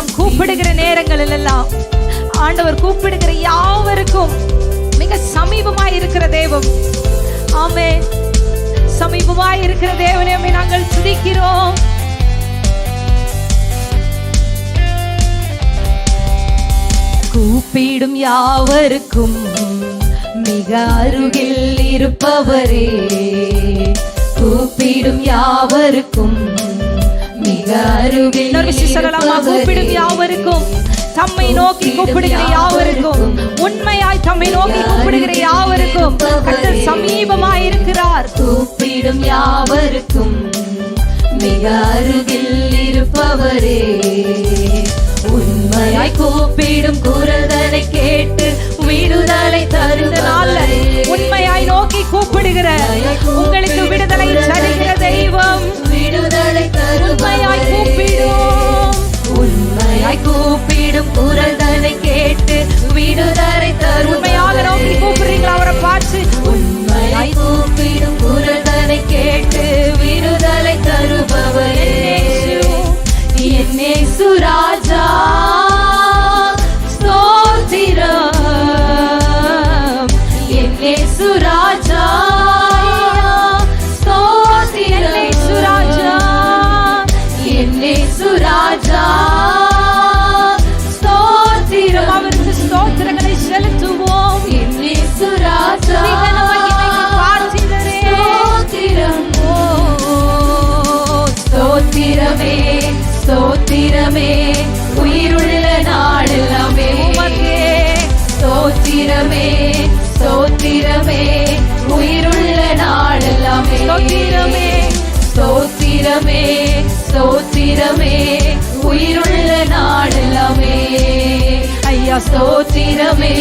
நாம் கூப்பிடுகிற நேரங்களில் எல்லாம் ஆண்டவர் கூப்பிடுகிற யாவருக்கும் மிக சமீபமாய் இருக்கிற தேவம். ஆமே சமீபமாய் இருக்கிற தேவனை நாங்கள் துதிக்கிறோம். கூப்பிடும் யாவருக்கும் மிக அருகில் இருப்பவரே. கூப்பிடும் யாவருக்கும் கூப்பிடும் யாவருக்கும். தம்மை நோக்கி கூப்பிடுகிற யாவருக்கும். உண்மையாய் தம்மை நோக்கி கூப்பிடுகிற யாவருக்கும். கர்த்தர் சமீபமாய் இருக்கிறார் கூப்பிடும் யாவருக்கும். மிக அருகில் இருப்பவரே. உண்மையாய் கூப்பிடும் குரல்களை கேட்டு விடுதலை தருவதே உண்மையாய் நோக்கி கூப்பிடுகிற உங்களுக்கு கூப்பிடும் குரல்களை கேட்டு விடுதலை உண்மையாக நோக்கி கூப்பிடுறீங்களா? அவரை பார்த்து. உண்மையாய் கூப்பிடும் குரல்களை கேட்டு விடுதலை தருபவரே. என்னே சுராஜா ஸ்தோத்திரம். என்னே சுராஜா ஸ்தோத்திரமே உயிருள்ள நாளெல்லாமே. ஸ்தோத்திரமே ஸ்தோத்திரமே உயிருள்ள நாளெல்லாமே. ஸ்தோத்திரமே. ஸ்தோத்திரமே ஸ்தோத்திரமே உயிருள்ள நாளெல்லாமே. ஐயா ஸ்தோத்திரமே